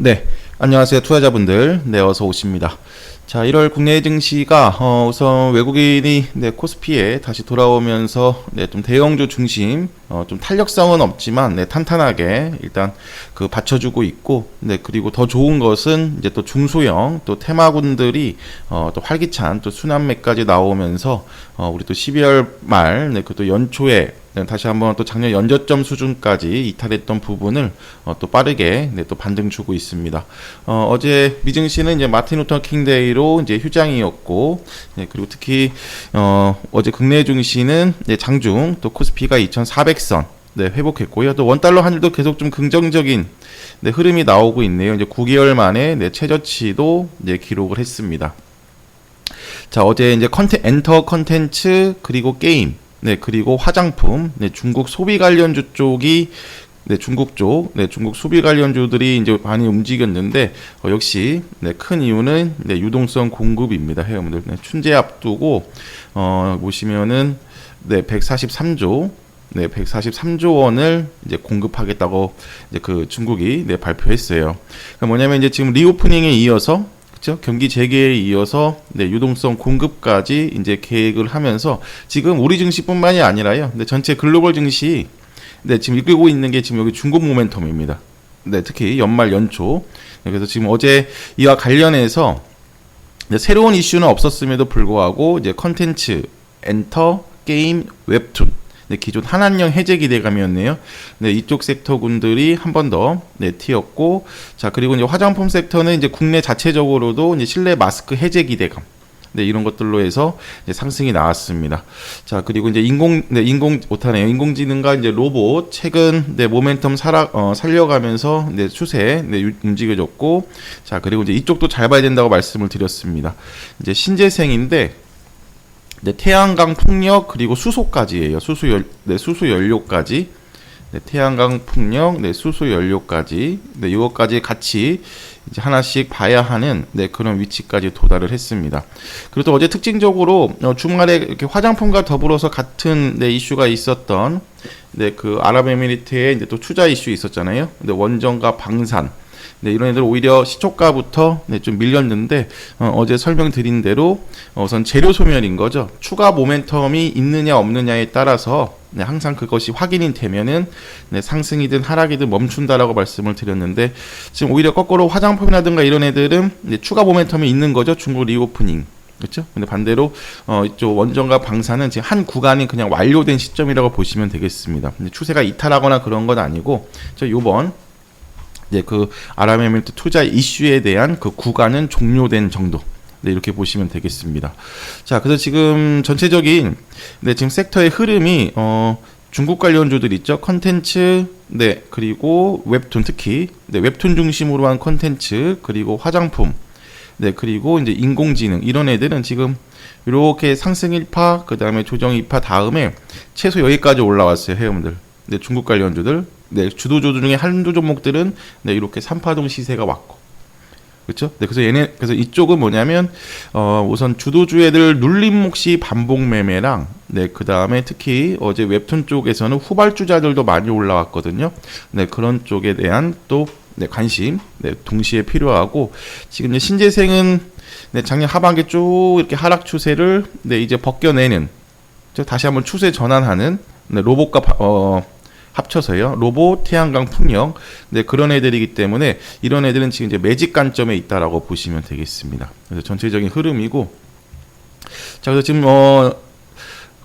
네, 안녕하세요 투자자분들. 네, 어서 오십니다. 자, 1월 국내 증시가 어, 우선 외국인이 네, 코스피에 다시 돌아오면서 네, 좀 대형주 중심, 어, 좀 탄력성은 없지만 네, 탄탄하게 일단 그 받쳐주고 있고, 네, 그리고 더 좋은 것은 이제 또 중소형 또 테마군들이 어, 또 활기찬 또 순환매까지 나오면서 어, 우리 또 12월 말, 네, 그또 연초에 네, 다시 한번 또 작년 연저점 수준까지 이탈했던 부분을 어, 또 빠르게 네, 또 반등 주고 있습니다. 어, 어제 미증시는 이제 마틴 루터 킹데이로 이제 휴장이었고, 네, 그리고 특히 어, 어제 국내 증시는 네, 장중 또 코스피가 2,400선 네, 회복했고요. 또 원달러 환율도 계속 좀 긍정적인 네, 흐름이 나오고 있네요. 이제 9개월 만에 네, 최저치도 네, 기록을 했습니다. 자, 어제 이제 컨텐 엔터 컨텐츠 그리고 게임 네, 그리고 화장품, 네, 중국 소비 관련주 쪽이 네, 중국 쪽, 네, 중국 소비 관련주들이 이제 많이 움직였는데 어, 역시 네, 큰 이유는 네, 유동성 공급입니다, 회원들. 네, 춘제 앞두고 어, 보시면은 네, 143조 네, 143조 원을 이제 공급하겠다고 이제 그 중국이 네, 발표했어요. 그러니까 뭐냐면 이제 지금 리오프닝에 이어서 그렇죠? 경기 재개에 이어서 네, 유동성 공급까지 이제 계획을 하면서 지금 우리 증시뿐만이 아니라요. 네, 전체 글로벌 증시 네, 지금 이끌고 있는 게 지금 여기 중국 모멘텀입니다. 네, 특히 연말 연초. 네, 그래서 지금 어제 이와 관련해서 네, 새로운 이슈는 없었음에도 불구하고 이제 컨텐츠, 엔터, 게임, 웹툰 네, 기존 한한령 해제 기대감이었네요. 네, 이쪽 섹터군들이 한 번더 네, 튀었고, 자 그리고 이제 화장품 섹터는 이제 국내 자체적으로도 이제 실내 마스크 해제 기대감. 네, 이런 것들로 해서 상승이 나왔습니다. 자, 그리고 이제 인공, 네, 인공, 못하네요. 인공지능과 이제 로봇, 최근, 네, 모멘텀 살아, 어, 살려가면서, 네, 추세, 네, 유- 움직여졌고, 자, 그리고 이제 이쪽도 잘 봐야 된다고 말씀을 드렸습니다. 이제 신재생인데, 네, 태양광 풍력 그리고 수소까지예요. 수소 열, 네, 수소 연료까지. 네, 태양광 풍력, 네, 수소 연료까지. 네, 이것까지 같이 이제 하나씩 봐야 하는 네, 그런 위치까지 도달을 했습니다. 그리고 또 어제 특징적으로 어, 주말에 이렇게 화장품과 더불어서 같은 네, 이슈가 있었던 네, 그 아랍에미리트의 이제 또 투자 이슈 있었잖아요. 근데 원전과 방산 네, 이런 애들 오히려 시초가부터 네, 좀 밀렸는데 어, 제 설명드린 대로 어, 우선 재료 소멸인 거죠. 추가 모멘텀이 있느냐 없느냐에 따라서 네, 항상 그것이 확인이 되면은 네, 상승이든 하락이든 멈춘다라고 말씀을 드렸는데 지금 오히려 거꾸로 화장품이라든가 이런 애들은 네, 추가 모멘텀이 있는 거죠. 중국 리오프닝. 그렇죠? 근데 반대로 어 이쪽 원전과 방사는 지금 한 구간이 그냥 완료된 시점이라고 보시면 되겠습니다. 근데 추세가 이탈하거나 그런 건 아니고 저 요번 이제 그 아랍에미리트 투자 이슈에 대한 그 구간은 종료된 정도. 네, 이렇게 보시면 되겠습니다. 자, 그래서 지금 전체적인 네, 지금 섹터의 흐름이 어 중국 관련주들 있죠. 컨텐츠, 네, 그리고 웹툰 특히 네, 웹툰 중심으로 한 컨텐츠, 그리고 화장품, 네, 그리고 이제 인공지능 이런 애들은 지금 이렇게 상승 1파, 그 다음에 조정 2파 다음에 최소 여기까지 올라왔어요, 회원들. 네, 중국 관련주들. 네, 주도주 중에 한두 종목들은 네, 이렇게 3파동 시세가 왔고. 그렇죠? 네, 그래서 얘네 그래서 이쪽은 뭐냐면 어 우선 주도주 애들 눌림 몫이 반복 매매랑 네, 그다음에 특히 어제 웹툰 쪽에서는 후발주자들도 많이 올라왔거든요. 네, 그런 쪽에 대한 또 네, 관심 네, 동시에 필요하고 지금 이제 신재생은 네, 작년 하반기 쭉 이렇게 하락 추세를 네, 이제 벗겨내는 저 다시 한번 추세 전환하는 네, 로봇과 바- 어 합쳐서요. 로봇, 태양광, 풍력. 네, 그런 애들이기 때문에 이런 애들은 지금 이제 매직 관점에 있다라고 보시면 되겠습니다. 그래서 전체적인 흐름이고 자, 그래서 지금 어,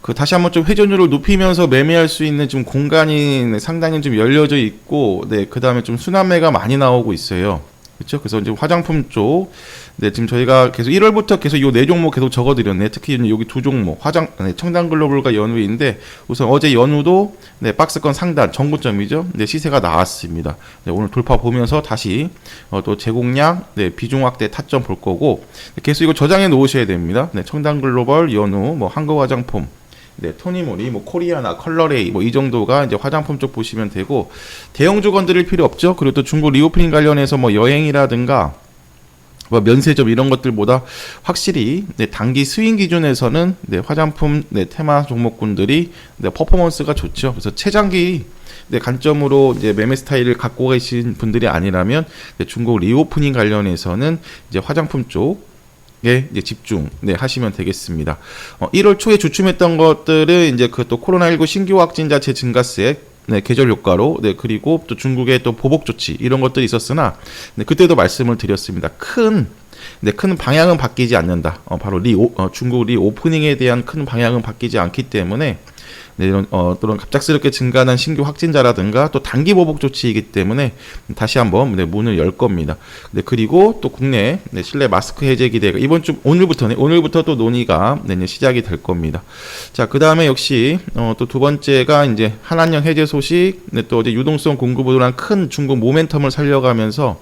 그 다시 한번 좀 회전율을 높이면서 매매할 수 있는 좀 공간이 네, 상당히 좀 열려져 있고, 네, 그 다음에 좀 순환매가 많이 나오고 있어요. 그렇죠? 그래서 이제 화장품 쪽, 네, 지금 저희가 계속 1월부터 계속 요네 종목 계속 적어드렸네. 특히 여기 두 종목, 화장, 네, 청담 글로벌과 연우인데, 우선 어제 연우도 네, 박스권 상단 정고점이죠. 네, 시세가 나왔습니다. 네, 오늘 돌파 보면서 다시 어, 또 제공량, 네, 비중 확대 타점 볼 거고, 네, 계속 이거 저장해 놓으셔야 됩니다. 네, 청담 글로벌, 연우, 뭐 한국 화장품, 네, 토니모리, 뭐 코리아나, 컬러레이 뭐 이 정도가 이제 화장품 쪽 보시면 되고 대형주 건드릴 필요 없죠. 그리고 또 중국 리오프닝 관련해서 뭐 여행이라든가 뭐 면세점 이런 것들보다 확실히 네, 단기 스윙 기준에서는 네, 화장품 네, 테마 종목군들이 네, 퍼포먼스가 좋죠. 그래서 최장기 네, 관점으로 이제 매매 스타일을 갖고 계신 분들이 아니라면 네, 중국 리오프닝 관련해서는 이제 화장품 쪽 에 이제 집중 네, 하시면 되겠습니다. 어, 1월 초에 주춤했던 것들은 이제 그 또 코로나19 신규 확진자체 증가세 네, 계절 효과로 네, 그리고 또 중국의 또 보복 조치 이런 것들이 있었으나 네, 그때도 말씀을 드렸습니다. 큰 네, 큰 방향은 바뀌지 않는다. 어, 바로 리 오, 어, 중국 리 오프닝에 대한 큰 방향은 바뀌지 않기 때문에 네, 이런 어, 또는 갑작스럽게 증가한 신규 확진자라든가 또 단기 보복 조치이기 때문에 다시 한번 네, 문을 열 겁니다. 네, 그리고 또 국내 네, 실내 마스크 해제 기대가 이번 주 오늘부터 네 오늘부터 또 논의가 네, 이제 시작이 될 겁니다. 자, 그 다음에 역시 어, 또 두 번째가 이제 한한령 해제 소식, 네, 또 이제 유동성 공급으로한 큰 중국 모멘텀을 살려가면서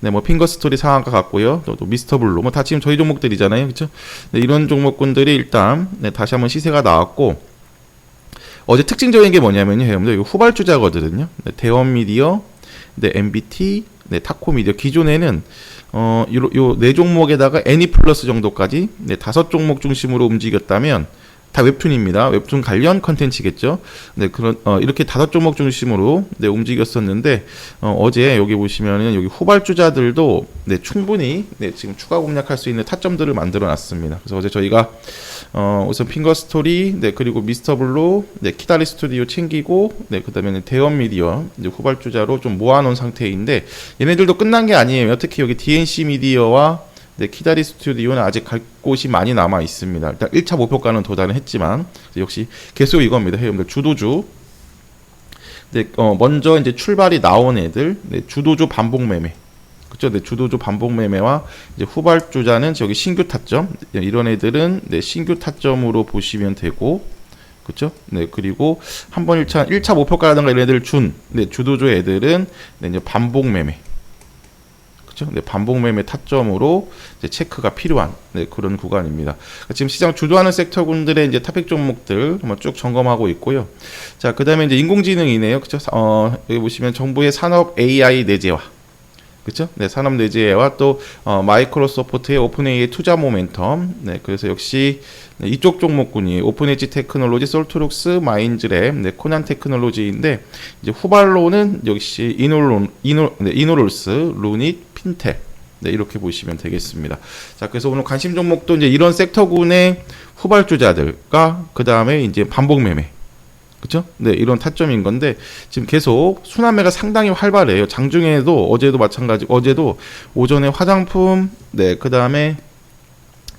네, 뭐 핑거 스토리 상한가 같고요. 또, 또 미스터 블루, 뭐 다 지금 저희 종목들이잖아요, 그렇죠? 네, 이런 종목군들이 일단 네, 다시 한번 시세가 나왔고 어제 특징적인 게 뭐냐면요, 여러분들 이거 후발주자거든요. 네, 대원 미디어, 네, MBT, 네, 타코 미디어 기존에는 어, 요네 종목에다가 애니 플러스 정도까지 네, 다섯 종목 중심으로 움직였다면 다 웹툰입니다. 웹툰 관련 컨텐츠겠죠. 네, 그런 어, 이렇게 다섯 종목 중심으로 네, 움직였었는데 어, 제 여기 보시면은 여기 후발주자들도 네, 충분히 네, 지금 추가 공략할 수 있는 타점들을 만들어 놨습니다. 그래서 어제 저희가 어, 우선 핑거 스토리, 네, 그리고 미스터 블루, 네, 키다리 스튜디오 챙기고, 네, 그 다음에 대원 미디어, 이제 후발주자로 좀 모아 놓은 상태인데, 얘네들도 끝난 게 아니에요. 특히 여기 DNC 미디어와 네, 키다리 스튜디오는 아직 갈 곳이 많이 남아 있습니다. 일단 1차 목표가는 도달은 했지만, 역시 계속 이겁니다. 회원들 주도주. 네, 어, 먼저 이제 출발이 나온 애들, 네, 주도주 반복 매매. 그죠? 네, 주도주 반복 매매와 이제 후발주자는 저기 신규 타점 네, 이런 애들은 네, 신규 타점으로 보시면 되고 그렇죠? 네 그리고 한 번 1차 1차 목표가라든가 이런 애들 준 네, 주도주 애들은 네, 이제 반복 매매 그렇죠? 네, 반복 매매 타점으로 체크가 필요한 네, 그런 구간입니다. 지금 시장 주도하는 섹터군들의 이제 탑픽 종목들 쭉 점검하고 있고요. 자, 그다음에 이제 인공지능이네요. 그렇죠? 어, 여기 보시면 정부의 산업 AI 내재화 그렇죠? 네, 산업 내재와 또 어, 마이크로소프트의 오픈AI의 투자 모멘텀. 네, 그래서 역시 네, 이쪽 종목군이 오픈에지 테크놀로지, 솔트룩스, 마인즈랩, 네, 코난 테크놀로지인데 이제 후발로는 역시 이놀론, 이노, 네, 이노롤스, 루닛, 핀텍. 네, 이렇게 보시면 되겠습니다. 자, 그래서 오늘 관심 종목도 이제 이런 섹터군의 후발주자들과 그 다음에 이제 반복 매매. 그렇죠? 네, 이런 타점인 건데 지금 계속 순환매가 상당히 활발해요. 장중에도 어제도 마찬가지. 어제도 오전에 화장품, 네, 그다음에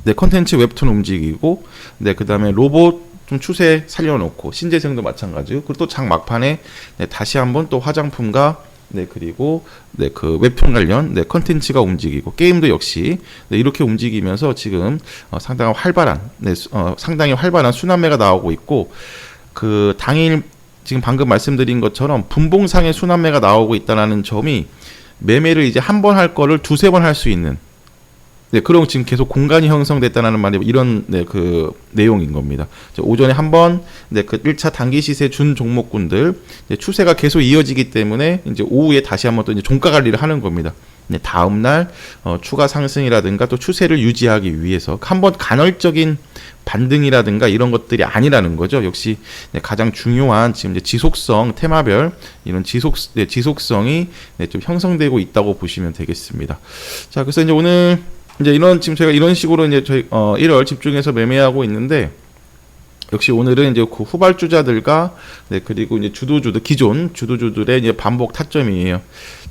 네, 컨텐츠 웹툰 움직이고 네, 그다음에 로봇 좀 추세 살려놓고 신재생도 마찬가지고 그리고 또 장 막판에 네, 다시 한번 또 화장품과 네 그리고 네 그 웹툰 관련 네 컨텐츠가 움직이고 게임도 역시 네, 이렇게 움직이면서 지금 어, 상당히 활발한 네 어, 상당히 활발한 순환매가 나오고 있고 그 당일 지금 방금 말씀드린 것처럼 분봉상의 순환매가 나오고 있다는 점이 매매를 이제 한 번 할 거를 두세 번 할 수 있는 네, 그럼 지금 계속 공간이 형성됐다는 말이 이런 네, 그 내용인 겁니다. 오전에 한번 네, 그 1차 단기 시세 준 종목군들 추세가 계속 이어지기 때문에 이제 오후에 다시 한번 또 이제 종가 관리를 하는 겁니다. 네, 다음 날 어, 추가 상승이라든가 또 추세를 유지하기 위해서 한번 간헐적인 반등이라든가 이런 것들이 아니라는 거죠. 역시 네, 가장 중요한 지금 이제 지속성 테마별 이런 지속 네, 지속성이 네, 좀 형성되고 있다고 보시면 되겠습니다. 자, 그래서 이제 오늘 이제 이런 지금 제가 이런 식으로 이제 저희 어 1월 집중해서 매매하고 있는데 역시 오늘은 이제 그 후발주자들과 네 그리고 이제 주도주들 기존 주도주들의 이제 반복 타점이에요.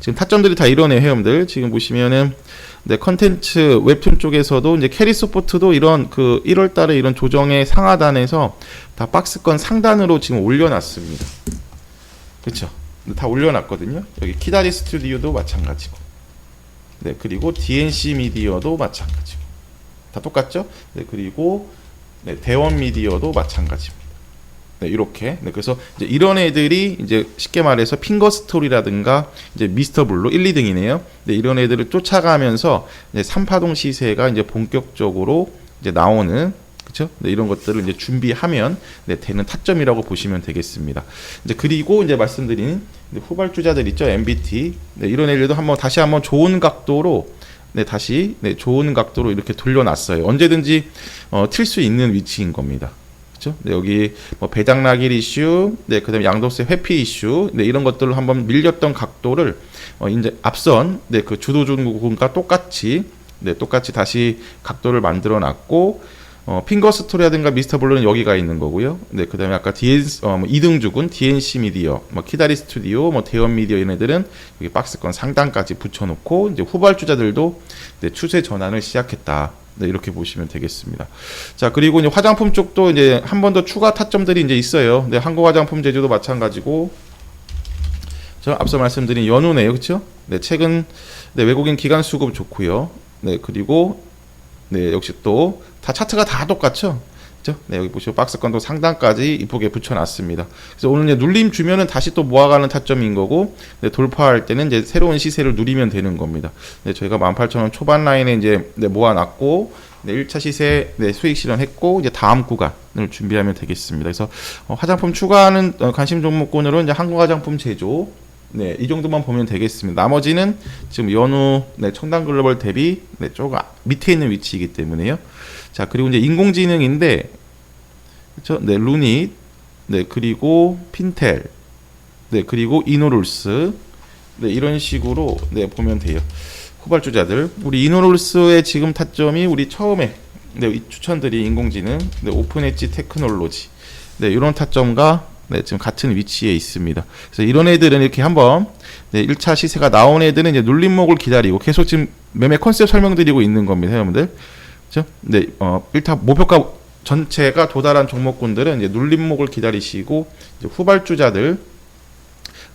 지금 타점들이 다 이러네요, 회원들. 지금 보시면은 네 컨텐츠 웹툰 쪽에서도 이제 캐리 소포트도 이런 그 1월 달에 이런 조정의 상하단에서 다 박스권 상단으로 지금 올려놨습니다. 그렇죠? 다 올려놨거든요. 여기 키다리 스튜디오도 마찬가지고. 네, 그리고 DNC 미디어도 마찬가지고. 다 똑같죠? 네, 그리고 네, 대원 미디어도 마찬가지입니다. 네, 이렇게. 네, 그래서 이제 이런 애들이 이제 쉽게 말해서 핑거 스토리라든가 이제 미스터 블루 1, 2등이네요. 네, 이런 애들을 쫓아가면서 이제 3파동 시세가 이제 본격적으로 이제 나오는 그렇죠? 네, 이런 것들을 이제 준비하면 네, 되는 타점이라고 보시면 되겠습니다. 이제 그리고 이제 말씀드린 후발주자들 있죠, MBT 네, 이런 애들도 한번 다시 한번 좋은 각도로 네, 다시 네, 좋은 각도로 이렇게 돌려놨어요. 언제든지 어, 틀수 있는 위치인 겁니다. 네, 여기 뭐 배당 낙일 이슈, 네, 그다음에 양도세 회피 이슈, 네, 이런 것들을 한번 밀렸던 각도를 어, 이제 앞선 네, 그 주도 중국과 똑같이 네, 똑같이 다시 각도를 만들어 놨고 어, 핑거 스토리라든가 미스터 블루는 여기가 있는 거고요. 네, 그 다음에 아까 DN 어, 뭐 2등죽은 DNC 미디어, 뭐 키다리 스튜디오, 뭐 대원 미디어 얘네들은 여기 박스권 상단까지 붙여놓고 이제 후발주자들도 네, 추세 전환을 시작했다. 네, 이렇게 보시면 되겠습니다. 자, 그리고 이제 화장품 쪽도 이제 한 번 더 추가 타점들이 이제 있어요. 네, 한국 화장품 제조도 마찬가지고 저 앞서 말씀드린 연우네요, 그렇죠? 네, 최근 네, 외국인 기관 수급 좋고요. 네, 그리고 네, 역시 또 다 차트가 다 똑같죠. 그죠? 네, 여기 보시면 박스권도 상단까지 이쁘게 붙여놨습니다. 그래서 오늘 이제 눌림 주면은 다시 또 모아가는 타점인 거고, 네, 돌파할 때는 이제 새로운 시세를 누리면 되는 겁니다. 네, 저희가 18,000원 초반 라인에 이제 네, 모아놨고, 네, 1차 시세 네, 수익 실현했고, 이제 다음 구간을 준비하면 되겠습니다. 그래서 어, 화장품 추가하는 어, 관심 종목군으로 이제 한국 화장품 제조, 네, 이 정도만 보면 되겠습니다. 나머지는 지금 연우, 네, 청담 글로벌 대비 네, 조금 밑에 있는 위치이기 때문에요. 자, 그리고 이제 인공지능인데, 그렇죠? 네, 루닛, 네, 그리고 핀텔, 네, 그리고 이노룰스, 네, 이런 식으로 네 보면 돼요. 후발주자들, 우리 이노룰스의 지금 타점이 우리 처음에 네, 이 추천드린 인공지능, 네, 오픈 엣지 테크놀로지, 네, 이런 타점과 네, 지금 같은 위치에 있습니다. 그래서 이런 애들은 이렇게 한번 네, 1차 시세가 나온 애들은 이제 눌림목을 기다리고 계속 지금 매매 컨셉 설명드리고 있는 겁니다, 여러분들. 그죠? 네, 어, 1타 목표가 전체가 도달한 종목군들은 이제 눌림목을 기다리시고 이제 후발주자들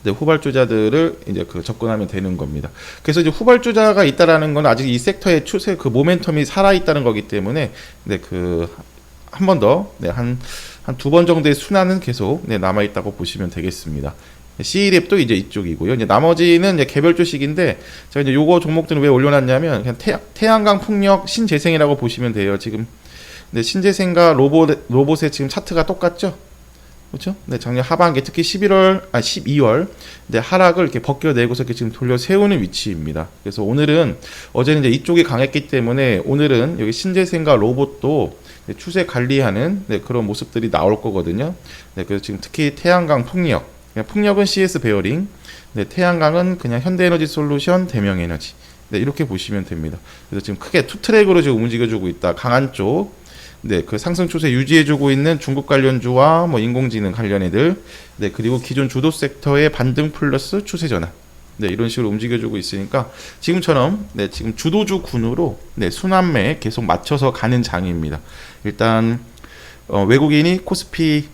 네, 후발주자들을 이제 그 접근하면 되는 겁니다. 그래서 이제 후발주자가 있다라는 건 아직 이 섹터의 추세 그 모멘텀이 살아 있다는 거기 때문에 네, 그한 번 더, 네, 한, 한 두 번 정도의 순환은 계속 네, 남아 있다고 보시면 되겠습니다. C랩도 이제 이쪽이고요. 이제 나머지는 이제 개별 주식인데 제가 이제 요거 종목들은 왜 올려놨냐면 그냥 태양, 태양광 풍력 신재생이라고 보시면 돼요. 지금 네, 신재생과 로봇 로봇의 지금 차트가 똑같죠? 그렇죠? 네, 작년 하반기 특히 11월 아 12월 네, 하락을 이렇게 벗겨내고서 이렇게 지금 돌려 세우는 위치입니다. 그래서 오늘은 어제는 이제 이쪽이 강했기 때문에 오늘은 여기 신재생과 로봇도 네, 추세 관리하는 네, 그런 모습들이 나올 거거든요. 네, 그래서 지금 특히 태양광 풍력, 풍력은 CS 베어링, 네, 태양광은 그냥 현대에너지 솔루션, 대명 에너지. 네, 이렇게 보시면 됩니다. 그래서 지금 크게 투 트랙으로 지금 움직여주고 있다. 강한 쪽, 네, 그 상승 추세 유지해주고 있는 중국 관련주와 뭐 인공지능 관련 애들, 네, 그리고 기존 주도 섹터의 반등 플러스 추세 전환. 네, 이런 식으로 움직여주고 있으니까 지금처럼 네, 지금 주도주 군으로 네, 순환매에 계속 맞춰서 가는 장입니다. 일단 어, 외국인이 코스피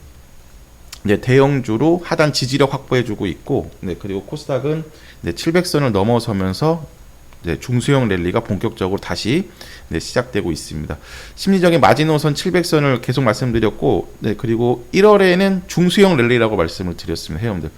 이제 대형주로 하단 지지력 확보해주고 있고, 네, 그리고 코스닥은 네, 700선을 넘어서면서 네, 중수형 랠리가 본격적으로 다시 네, 시작되고 있습니다. 심리적인 마지노선 700선을 계속 말씀드렸고, 네, 그리고 1월에는 중수형 랠리라고 말씀을 드렸습니다, 회원들.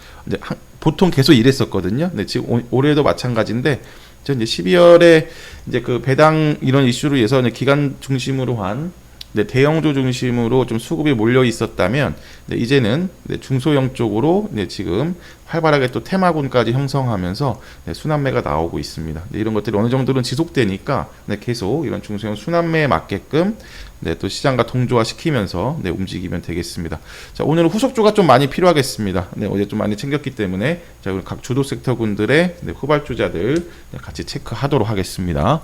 보통 계속 이랬었거든요. 네, 지금 올- 올해도 마찬가지인데, 저 이제 12월에 이제 그 배당 이런 이슈로 해서 기간 중심으로 한 네, 대형주 중심으로 좀 수급이 몰려 있었다면 네, 이제는 네, 중소형 쪽으로 네, 지금 활발하게 또 테마군까지 형성하면서 네, 순환매가 나오고 있습니다. 네, 이런 것들이 어느 정도는 지속되니까 네, 계속 이런 중소형 순환매에 맞게끔 네, 또 시장과 동조화 시키면서 네, 움직이면 되겠습니다. 자, 오늘은 후속주가 좀 많이 필요하겠습니다. 네, 어제 좀 많이 챙겼기 때문에 자, 각 주도 섹터군들의 네, 후발주자들 네, 같이 체크하도록 하겠습니다.